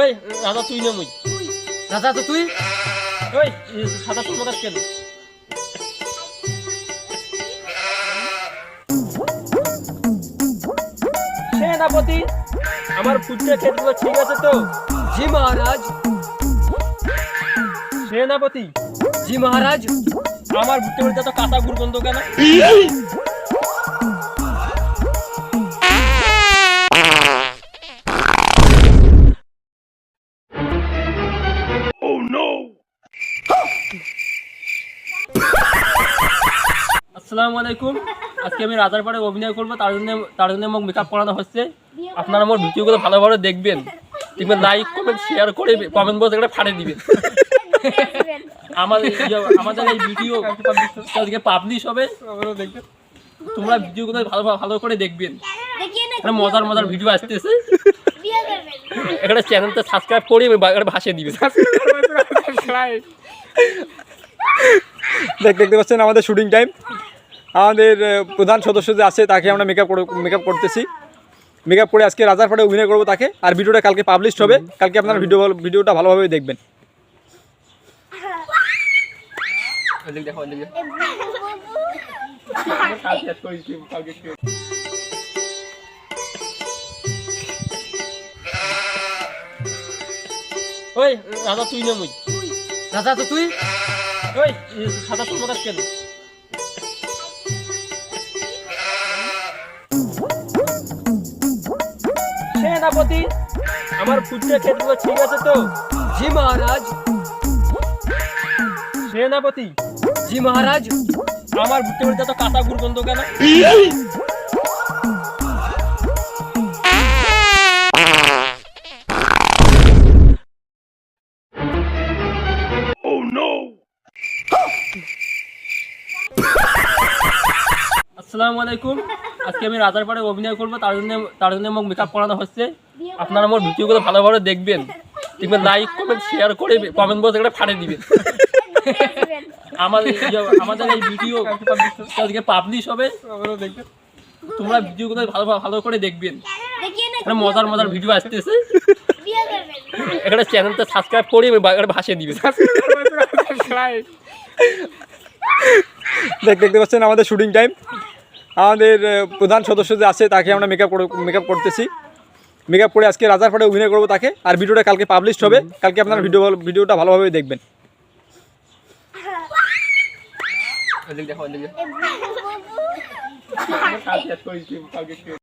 ওই রাজা তুই না মুই। রাজা তো তুই? ওই সাদা কেন? সেনাপতি আমার পুত্রের ক্ষেত্রে ঠিক আছে তো? জি মহারাজ। সেনাপতি জি মহারাজ। আমার ভুট্টে তো কাঁচা গুড় গন্ধ কেন? আসসালামু আলাইকুম। আজকে আমি রাজার পাড়ে অভিনয় করব তার জন্য তার জন্য মোক মেকআপ করানো হচ্ছে। আপনারা আমার ভিডিওগুলো ভালোভাবে দেখবেন। দেখবেন লাইক কমেন্ট শেয়ার করে কমেন্ট বক্স একটা ফাটে দিবেন। আমাদের এই- আমাদের এই ভিডিও আজকে পাবলিশ হবে। তোমরা ভিডিওগুলো ভালো ভালো করে দেখবেন। এখানে মজার মজার ভিডিও আসতেছে এখানে চ্যানেলটা সাবস্ক্রাইব করে একটা ভাসিয়ে দিবেন দেখ দেখতে পাচ্ছেন আমাদের শুটিং টাইম আমাদের প্রধান সদস্য যে আছে তাকে আমরা মেকআপ মেকআপ করতেছি। মেকআপ করে আজকে রাজার ফাটে অভিনয় করব তাকে। আর ভিডিওটা কালকে পাবলিশ হবে। কালকে আপনারা ভিডিও ভিডিওটা ভালোভাবে দেখবেন। দেখো দেখো। ওই রাজা তুই না মুই। রাজা তো তুই? ওই সাদা কেন? সেনাপতি আমার পুত্রের ক্ষেত্রে ঠিক আছে তো? জি মহারাজ। সেনাপতি। জি মহারাজ, আমার ভুট্টে বাড়িতে তো কাঁচা গুড় গন্ধ কেন? আসসালামু আলাইকুম। আজকে আমি রাজার অভিনয় করব, তার জন্য তার জন্য মোক মেকআপ করানো হচ্ছে। আপনারা আমার ভিডিওগুলো ভালোভাবে দেখবেন। দেখবেন লাইক কমেন্ট শেয়ার করে কমেন্ট বক্সে একটা ফাটে দিবেন। আমাদের আমাদের এই ভিডিও আজকে পাবলিশ হবে। তোমরা ভিডিওগুলো ভালো ভালো করে দেখবেন। এখানে মজার মজার ভিডিও আসতেছে। এখানে চ্যানেলটা সাবস্ক্রাইব করে একটা ভাসিয়ে দিবেন দেখ, দেখতে পাচ্ছেন আমাদের শুটিং টাইম আমাদের প্রধান সদস্য যে আছে, তাকে আমরা মেকআপ মেকআপ করতেছি। মেকআপ করে আজকে রাজার ফাটে অভিনয় করব তাকে। আর ভিডিওটা কালকে পাবলিশ হবে। কালকে আপনারা ভিডিও ভিডিওটা ভালোভাবে দেখবেন। এদিকে দেখো এদিকে দেখো।